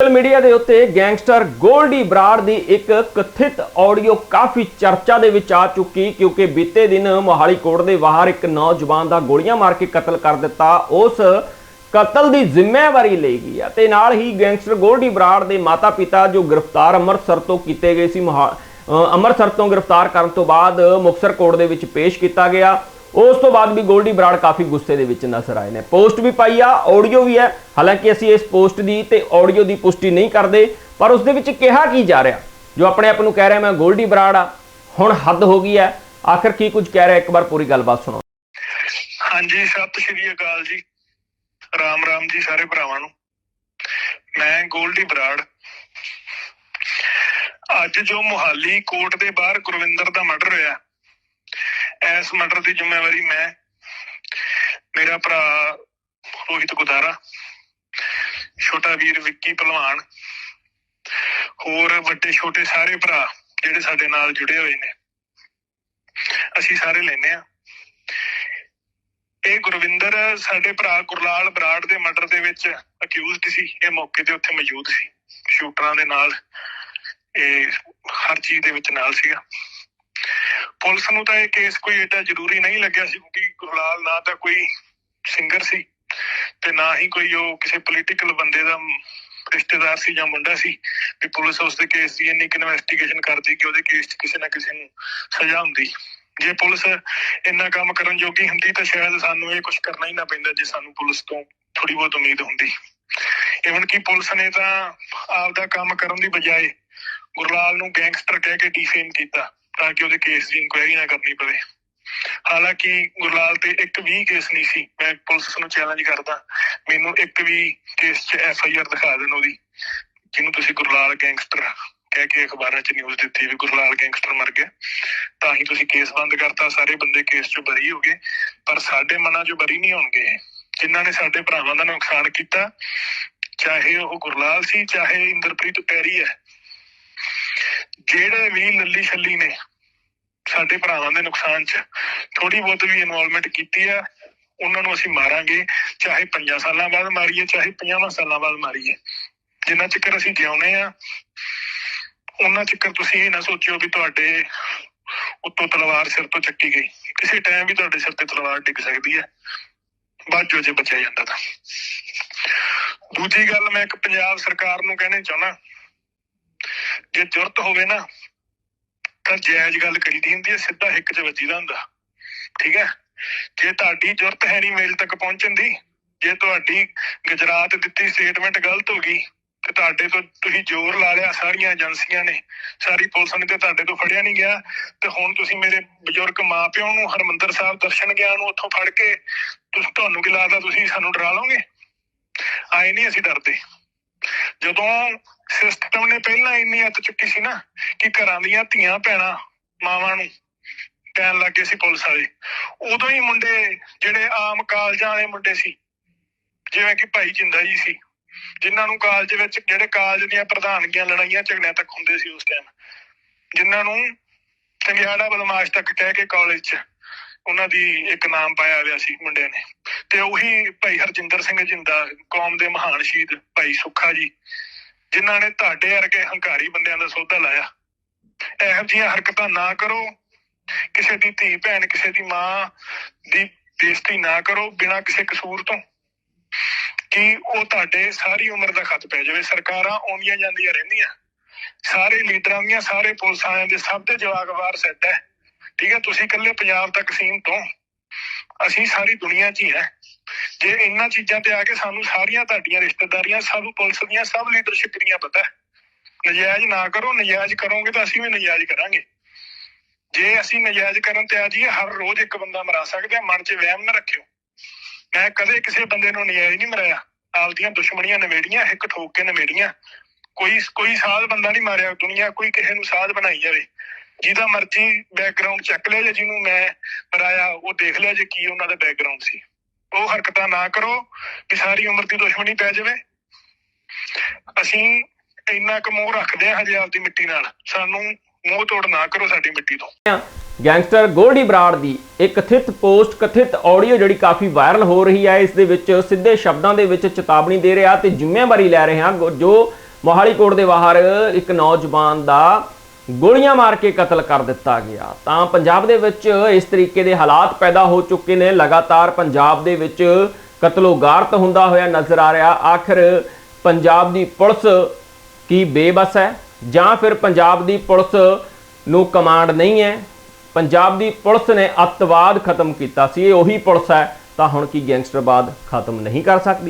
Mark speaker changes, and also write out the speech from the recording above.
Speaker 1: Social media ਦੇ ਉੱਤੇ gangster Goldy Brar ਦੀ ਇੱਕ ਕਥਿਤ ਆਡੀਓ ਕਾਫੀ ਚਰਚਾ ਦੇ ਵਿੱਚ ਆ ਚੁੱਕੀ ਕਿਉਂਕਿ ਬੀਤੇ ਦਿਨ ਮੋਹਾਲੀ ਕੋਰਟ ਦੇ ਬਾਹਰ ਇੱਕ ਨੌਜਵਾਨ ਦਾ ਗੋਲੀਆਂ ਮਾਰ ਕੇ ਕਤਲ ਕਰ ਦਿੱਤਾ। ਉਸ ਕਤਲ ਦੀ ਜ਼ਿੰਮੇਵਾਰੀ ਲਈ ਗਈ ਹੈ ਤੇ ਨਾਲ ਹੀ ਗੈਂਗਸਟਰ ਗੋਲਡੀ ਬਰਾੜ ਦੇ ਮਾਤਾ-ਪਿਤਾ ਜੋ ਗ੍ਰਿਫਤਾਰ ਅੰਮ੍ਰਿਤਸਰ ਤੋਂ ਕੀਤੇ ਗਏ ਸੀ ਮੋਹਾ- ਅੰਮ੍ਰਿਤਸਰ ਤੋਂ ਗ੍ਰਿਫਤਾਰ ਕਰਨ ਤੋਂ ਬਾਅਦ ਮੁਕਤਸਰ ਕੋਰਟ ਦੇ ਵਿੱਚ ਪੇਸ਼ ਕੀਤਾ ਗਿਆ। ਉਸ ਤੋਂ ਬਾਅਦ ਵੀ ਗੋਲਡੀ ਬਰਾੜ ਕਾਫੀ ਗੁੱਸੇ ਦੇ ਵਿੱਚ ਨਜ਼ਰ ਆਏ ਨੇ। ਪੋਸਟ ਵੀ ਪਾਈ ਆ ਆਡੀਓ ਵੀ ਹੈ। ਹਾਲਾਂਕਿ ਅਸੀਂ ਇਸ ਪੋਸਟ ਦੀ ਤੇ ਆਡੀਓ ਦੀ ਪੁਸ਼ਟੀ ਨਹੀਂ ਕਰਦੇ, ਪਰ ਉਸ ਦੇ ਵਿੱਚ ਕਿਹਾ ਕੀ ਜਾ ਰਿਹਾ? ਜੋ ਆਪਣੇ ਆਪ ਨੂੰ ਕਹਿ ਰਿਹਾ ਮੈਂ ਗੋਲਡੀ ਬਰਾੜ ਆ, ਹੁਣ ਹੱਦ ਹੋ ਗਈ ਹੈ। ਆਖਰ ਕੀ ਕੁਝ ਕਹਿ ਰਿਹਾ? ਇੱਕ ਵਾਰ ਪੂਰੀ ਗੱਲਬਾਤ ਸੁਣੋ।
Speaker 2: ਹਾਂਜੀ, ਸਤਿ ਸ਼੍ਰੀ ਅਕਾਲ ਜੀ। ਰਾਮ ਰਾਮ ਜੀ ਸਾਰੇ ਭਰਾਵਾਂ ਨੂੰ। ਮੈਂ ਗੋਲਡੀ ਬਰਾੜ। ਅੱਜ ਜੋ ਮੁਹਾਲੀ ਕੋਰਟ ਦੇ ਬਾਹਰ ਗੁਰਵਿੰਦਰ ਦਾ ਮਰਡਰ ਹੋਇਆ ਇਸ ਮਰਡਰ ਦੀ ਜ਼ਿੰਮੇਵਾਰੀ ਮੈਂ, ਮੇਰਾ ਭਰਾ ਰੋਹਿਤ ਗੁਦਾਰਾ, ਛੋਟਾ ਵੀਰ ਵਿੱਕੀ ਪਹਿਲਵਾਨ, ਹੋਰ ਵੱਡੇ ਛੋਟੇ ਸਾਰੇ ਭਰਾ ਜਿਹੜੇ ਸਾਡੇ ਨਾਲ ਜੁੜੇ ਹੋਏ ਨੇ। ਅਸੀਂ ਸਾਰੇ ਲੈਨੇ ਆ ਇਹ ਗੁਰਵਿੰਦਰ ਸਾਡੇ ਭਰਾ ਗੁਰਲਾਲ ਬਰਾੜ ਦੇ ਮਰਡਰ ਦੇ ਵਿੱਚ ਅਕਿਊਜ਼ਡ ਸੀ। ਇਹ ਮੌਕੇ ਤੇ ਉੱਥੇ ਮੌਜੂਦ ਸੀ। ਸ਼ੂਟਰਾਂ ਦੇ ਨਾਲ, ਇਹ ਹਰ ਚੀਜ਼ ਦੇ ਵਿੱਚ ਨਾਲ ਸੀਗਾ। ਪੁਲਿਸ ਨੂੰ ਤਾਂ ਇਹ ਕੇਸ ਕੋਈ ਏਡਾ ਜ਼ਰੂਰੀ ਨਹੀਂ ਲੱਗਿਆ ਸੀ, ਕਿਉਂਕਿ ਗੁਰਲਾਲ ਨਾ ਤਾਂ ਕੋਈ ਸਿੰਗਰ ਸੀ ਤੇ ਨਾ ਹੀ ਕੋਈ ਉਹ ਕਿਸੇ ਪੋਲੀਟੀਕਲ ਬੰਦੇ ਦਾ ਰਿਸ਼ਤੇਦਾਰ ਸੀ ਜਾਂ ਮੁੰਡਾ ਸੀ, ਵੀ ਪੁਲਿਸ ਉਸ ਦੇ ਕੇਸ ਦੀ ਇੰਨੀ ਇਨਵੈਸਟੀਗੇਸ਼ਨ ਕਰਦੀ ਕਿ ਉਹਦੇ ਕੇਸ 'ਚ ਕਿਸੇ ਨਾ ਕਿਸੇ ਨੂੰ ਸਜ਼ਾ ਹੁੰਦੀ। ਜੇ ਪੁਲਿਸ ਇੰਨਾ ਕੰਮ ਕਰਨ ਜੋਗੀ ਹੁੰਦੀ ਤਾਂ ਸ਼ਾਇਦ ਸਾਨੂੰ ਇਹ ਕੁਝ ਕਰਨਾ ਹੀ ਨਾ ਪੈਂਦਾ, ਜੇ ਸਾਨੂੰ ਪੁਲਿਸ ਤੋਂ ਥੋੜੀ ਬਹੁਤ ਉਮੀਦ ਹੁੰਦੀ। ਇਵਨ ਕਿ ਪੁਲਿਸ ਨੇ ਤਾਂ ਆਪਦਾ ਕੰਮ ਕਰਨ ਦੀ ਬਜਾਏ ਗੁਰਲਾਲ ਨੂੰ ਗੈਂਗਸਟਰ ਕਹਿ ਕੇ ਡਿਫੇਮ ਕੀਤਾ। ਤਾਂ ਕਿ ਉਹਦੇ ਕੇਸ ਦੀ ਇਨਕੁਆਇਰੀ ਨਾ ਕਰਨੀ ਪਵੇ। ਹਾਲਾਂਕਿ ਗੁਰਲਾਲ ਤੇ ਇੱਕ ਵੀ ਕੇਸ ਨਹੀਂ ਸੀ। ਮੈਂ ਪੁਲਿਸ ਨੂੰ ਚੈਲੰਜ ਕਰਦਾ, ਮੈਨੂੰ ਇੱਕ ਵੀ ਕੇਸ 'ਚ ਐਫ ਆਈ ਆਰ ਦਿਖਾ ਦੇਣ ਉਹਦੀ, ਜਿਹਨੂੰ ਤੁਸੀਂ ਗੁਰਲਾਲ ਗੈਂਗਸਟਰ ਕਹਿ ਕੇ ਅਖਬਾਰਾਂ 'ਚ ਨਿਊਜ਼ ਦਿੱਤੀ ਵੀ ਗੁਰਲਾਲ ਗੈਂਗਸਟਰ ਮਰ ਗਿਆ। ਤਾਂ ਹੀ ਤੁਸੀਂ ਕੇਸ ਬੰਦ ਕਰਤਾ, ਸਾਰੇ ਬੰਦੇ ਕੇਸ 'ਚੋਂ ਬਰੀ ਹੋ ਗਏ। ਪਰ ਸਾਡੇ ਮਨਾਂ 'ਚੋਂ ਬਰੀ ਨਹੀਂ ਹੋਣਗੇ। ਜਿਨ੍ਹਾਂ ਨੇ ਸਾਡੇ ਭਰਾਵਾਂ ਦਾ ਨੁਕਸਾਨ ਕੀਤਾ, ਚਾਹੇ ਉਹ ਗੁਰਲਾਲ ਸੀ, ਚਾਹੇ ਇੰਦਰਪ੍ਰੀਤ ਪੈਰੀ ਹੈ। ਜਿਹੜੇ ਵੀ ਲੱਲੀ ਛੱਲੀ ਨੇ ਸਾਡੇ ਭਰਾਵਾਂ ਦੇ ਨੁਕਸਾਨ 'ਚ ਥੋੜੀ ਬਹੁਤ ਵੀ ਇਨਵੋਲਵਮੈਂਟ ਕੀਤੀ ਆ, ਉਹਨਾਂ ਨੂੰ ਅਸੀਂ ਮਾਰਾਂਗੇ, ਚਾਹੇ 5 ਸਾਲਾਂ ਬਾਅਦ ਮਾਰੀਏ, ਚਾਹੇ 50 ਸਾਲਾਂ ਬਾਅਦ ਮਾਰੀਏ। ਜਿੰਨਾ ਚਿਰ ਅਸੀਂ ਜਿਉਂਦੇ ਆ, ਉਹਨਾਂ ਚਿਰ ਤੁਸੀਂ ਇਹ ਨਾ ਸੋਚਿਓ ਵੀ ਤੁਹਾਡੇ ਉੱਤੋਂ ਤਲਵਾਰ ਸਿਰ ਤੋਂ ਚੱਕੀ ਗਈ। ਕਿਸੇ ਟਾਈਮ ਵੀ ਤੁਹਾਡੇ ਸਿਰ ਤੇ ਤਲਵਾਰ ਡਿੱਗ ਸਕਦੀ ਹੈ ਬਾਜੋ ਜੇ ਬਚਿਆ ਜਾਂਦਾ ਤਾਂ। ਦੂਜੀ ਗੱਲ ਮੈਂ ਇੱਕ ਪੰਜਾਬ ਸਰਕਾਰ ਨੂੰ ਕਹਿਣੀ ਚਾਹੁੰਦਾ। ਜੇ ਜ਼ਰੂਰਤ ਹੋਵੇ ਨਾ ਤਾਂ ਜਾਇਜ਼ ਗੱਲ ਕਰੀਦੀ ਹੁੰਦੀ ਹੈ, ਸਿੱਧਾ ਹਿੱਕ 'ਚ ਵੱਜੀਦਾ ਹੁੰਦਾ। ਠੀਕ ਹੈ? ਜੇ ਤੁਹਾਡੀ ਜ਼ਰੂਰਤ ਹੈ ਨਹੀਂ ਮੇਲ ਤੱਕ ਪਹੁੰਚਣ ਦੀ, ਜੇ ਤੁਹਾਡੀ ਗੁਜਰਾਤ ਦਿੱਤੀ ਸਟੇਟਮੈਂਟ ਗਲਤ ਹੋ ਗਈ, ਤੇ ਤੁਹਾਡੇ ਤੋਂ ਤੁਸੀਂ ਜ਼ੋਰ ਲਾ ਲਿਆ, ਸਾਰੀਆਂ ਏਜੰਸੀਆਂ ਨੇ, ਸਾਰੀ ਪੁਲਿਸ ਨੇ ਤੇ ਤੁਹਾਡੇ ਤੋਂ ਫੜਿਆ ਨਹੀਂ ਗਿਆ, ਤੇ ਹੁਣ ਤੁਸੀਂ ਮੇਰੇ ਬਜ਼ੁਰਗ ਮਾਪਿਆਂ ਨੂੰ, ਹਰਮੰਦਰ ਸਾਹਿਬ ਦਰਸ਼ਨ ਗਿਆ ਨੂੰ ਉੱਥੋਂ ਫੜ ਕੇ, ਤੁਸੀਂ, ਤੁਹਾਨੂੰ ਕੀ ਲੱਗਦਾ ਤੁਸੀਂ ਸਾਨੂੰ ਡਰਾ ਲਓਗੇ? ਆਏ ਨਹੀਂ ਅਸੀਂ ਡਰਦੇ। ਜਦੋਂ ਸਿਸਟਮ ਨੇ ਪਹਿਲਾਂ ਇੰਨੀ ਹੱਥ ਚੁੱਕੀ ਸੀ ਨਾ ਕਿ ਘਰਾਂ ਦੀਆਂ ਧੀਆਂ ਭੈਣਾਂ ਮਾਵਾਂ ਨੂੰ ਕਹਿਣ ਲੱਗੇ ਸੀ ਪੁਲਿਸ ਵਾਲੇ। ਉਦੋਂ ਹੀ ਮੁੰਡੇ ਜਿਹੜੇ ਆਮ ਕਾਲਜਾਂ ਵਾਲੇ ਮੁੰਡੇ ਸੀ, ਜਿਵੇਂ ਕਿ ਭਾਈ ਜਿੰਦਾ ਜੀ ਸੀ, ਜਿਨ੍ਹਾਂ ਨੂੰ ਕਾਲਜ ਵਿੱਚ ਜਿਹੜੇ ਕਾਲਜ ਦੀਆਂ ਪ੍ਰਧਾਨਗੀਆਂ ਲੜਾਈਆਂ ਝਗੜਿਆਂ ਤੱਕ ਹੁੰਦੇ ਸੀ ਉਸ ਟਾਈਮ ਜਿਨ੍ਹਾਂ ਨੂੰ ਚੰਗਿਆੜਾ ਬਦਮਾਸ਼ ਤੱਕ ਕਹਿ ਕੇ ਕਾਲਜ 'ਚ ਉਹਨਾਂ ਦੀ ਇੱਕ ਨਾਮ ਪਾਇਆ ਹੋਇਆ ਸੀ ਮੁੰਡਿਆਂ ਨੇ। ਤੇ ਉਹੀ ਭਾਈ ਹਰਜਿੰਦਰ ਸਿੰਘ ਜਿੰਦਾ, ਕੌਮ ਦੇ ਮਹਾਨ ਸ਼ਹੀਦ ਭਾਈ ਸੁੱਖਾ ਜੀ ਜਿਨ੍ਹਾਂ ਨੇ ਤੁਹਾਡੇ ਵਰਗੇ ਹੰਕਾਰੀ ਬੰਦਿਆਂ ਦਾ ਸੌਦਾ ਲਾਇਆ। ਇਹੋ ਜਿਹੀਆਂ ਹਰਕਤਾਂ ਨਾ ਕਰੋ। ਕਿਸੇ ਦੀ ਧੀ, ਭੈਣ, ਕਿਸੇ ਦੀ ਮਾਂ ਦੀ ਬੇਇੱਜ਼ਤੀ ਨਾ ਕਰੋ ਬਿਨਾਂ ਕਿਸੇ ਕਸੂਰ ਤੋਂ। ਕਿ ਉਹ ਤੁਹਾਡੇ ਸਾਰੀ ਉਮਰ ਦਾ ਖਤ ਪੈ ਜਾਵੇ। ਸਰਕਾਰਾਂ ਆਉਂਦੀਆਂ ਜਾਂਦੀਆਂ ਰਹਿੰਦੀਆਂ। ਸਾਰੇ ਲੀਡਰਾਂ ਦੀਆਂ ਸਾਰੇ ਪੁਲਿਸ ਵਾਲਿਆਂ ਦੇ ਸਭ ਦੇ ਜਵਾਗਵਾਰ ਸੈੱਟ ਹੈ। ਠੀਕ ਹੈ, ਤੁਸੀਂ ਇਕੱਲੇ ਪੰਜਾਬ ਤੱਕ ਸੀਮ ਤੋਂ ਅਸੀਂ ਸਾਰੀ ਦੁਨੀਆ 'ਚ ਹੀ ਹੈ। ਜੇ ਇਹਨਾਂ ਚੀਜ਼ਾਂ ਤੇ ਆ ਕੇ ਸਾਨੂੰ ਸਾਰੀਆਂ ਤੁਹਾਡੀਆਂ ਰਿਸ਼ਤੇਦਾਰੀਆਂ, ਸਭ ਪੁਲਿਸ ਦੀਆਂ, ਸਭ ਲੀਡਰਸ਼ਿਪ ਦੀਆਂ ਪਤਾ ਨਜਾਇਜ਼ ਨਾ ਕਰੋ, ਨਜਾਇਜ਼ ਕਰੋਗੇ ਤਾਂ ਅਸੀਂ ਵੀ ਨਜਾਇਜ਼ ਕਰਾਂਗੇ। ਜੇ ਅਸੀਂ ਨਜਾਇਜ਼ ਕਰਨ ਤੇ ਆ ਜਾਈਏ, ਹਰ ਰੋਜ਼ ਇੱਕ ਬੰਦਾ ਮਰਾ ਸਕਦੇ ਮਨ 'ਚ ਵਹਿਮ ਨਾ ਰੱਖਿਓ। ਮੈਂ ਕਦੇ ਕਿਸੇ ਬੰਦੇ ਨੂੰ ਨਜਾਇਜ਼ ਨਹੀਂ ਮਰਾਇਆ। ਆਪਦੀਆਂ ਦੁਸ਼ਮਣੀਆਂ ਨਵੇੜੀਆਂ ਇੱਕ ਠੋਕ ਕੇ ਨਵੇੜੀਆਂ। ਕੋਈ ਕੋਈ ਸਾਧ ਬੰਦਾ ਨਹੀਂ ਮਾਰਿਆ ਦੁਨੀਆ, ਕੋਈ ਕਿਸੇ ਨੂੰ ਸਾਧ ਬਣਾਈ ਜਾਵੇ। ਜਿਹਦਾ ਮਰਜ਼ੀ ਬੈਕਗ੍ਰਾਉਂਡ ਚੱਕ ਲਿਆ ਜੇ, ਜਿਹਨੂੰ ਮੈਂ ਮਰਾਇਆ, ਉਹ ਦੇਖ ਲਿਆ ਜੇ ਕੀ ਉਹਨਾਂ ਦਾ ਬੈਕਗ੍ਰਾਉਂਡ ਸੀ। ਉਹ ਹਰਕਤਾਂ ਨਾ ਕਰੋ ਵੀ ਸਾਰੀ ਉਮਰ ਦੀ ਦੁਸ਼ਮਣੀ ਪੈ ਜਾਵੇ। ਅਸੀਂ ਇੰਨਾ ਕੁ ਮੋਹ ਰੱਖਦੇ ਹਾਂ ਹਜੇ ਆਪਦੀ ਮਿੱਟੀ ਨਾਲ। ਸਾਨੂੰ ਮੋਹ ਤੋੜ ਨਾ ਕਰੋ ਸਾਡੀ ਮਿੱਟੀ ਤੋਂ।
Speaker 1: ਗੈਂਗਸਟਰ ਗੋਲਡੀ ਬਰਾੜ ਦੀ ਇੱਕ ਕਥਿਤ ਪੋਸਟ ਕਥਿਤ ਆਡੀਓ ਜਿਹੜੀ ਕਾਫੀ ਵਾਇਰਲ ਹੋ ਰਹੀ ਹੈ, ਇਸ ਦੇ ਵਿੱਚ ਸਿੱਧੇ ਸ਼ਬਦਾਂ ਦੇ ਵਿੱਚ ਚੇਤਾਵਨੀ ਦੇ ਰਿਹਾ ਤੇ ਜ਼ਿੰਮੇਵਾਰੀ ਲੈ ਰਿਹਾ ਗੋ- ਜੋ ਮੋਹਾਲੀ ਕੋਟ ਦੇ ਬਾਹਰ ਇੱਕ ਨੌਜਵਾਨ ਦਾ ਗੋਲੀਆਂ ਮਾਰ ਕੇ ਕਤਲ ਕਰ ਦਿੱਤਾ ਗਿਆ। ਤਾਂ ਪੰਜਾਬ ਦੇ ਵਿੱਚ ਇਸ ਤਰੀਕੇ ਦੇ ਹਾਲਾਤ ਪੈਦਾ ਹੋ ਚੁੱਕੇ ਨੇ। ਲਗਾਤਾਰ ਪੰਜਾਬ ਦੇ ਵਿੱਚ ਕਤਲੋਗਾਰਤ ਹੁੰਦਾ ਹੋਇਆ ਨਜ਼ਰ ਆ ਰਿਹਾ। ਆਖਰ ਪੰਜਾਬ ਦੀ ਪੁਲਿਸ ਕੀ ਬੇਬਸ ਹੈ? ਜਾਂ ਫਿਰ ਪੰਜਾਬ ਦੀ ਪੁਲਿਸ ਨੂੰ ਕਮਾਂਡ ਨਹੀਂ ਹੈ? ਪੰਜਾਬ ਦੀ ਪੁਲਿਸ ਨੇ ਅੱਤਵਾਦ ਖਤਮ ਕੀਤਾ ਸੀ। ਇਹ ਉਹੀ ਪੁਲਿਸ ਹੈ। ਤਾਂ ਹੁਣ ਕੀ ਗੈਂਗਸਟਰਵਾਦ ਖਤਮ ਨਹੀਂ ਕਰ ਸਕਦੀ?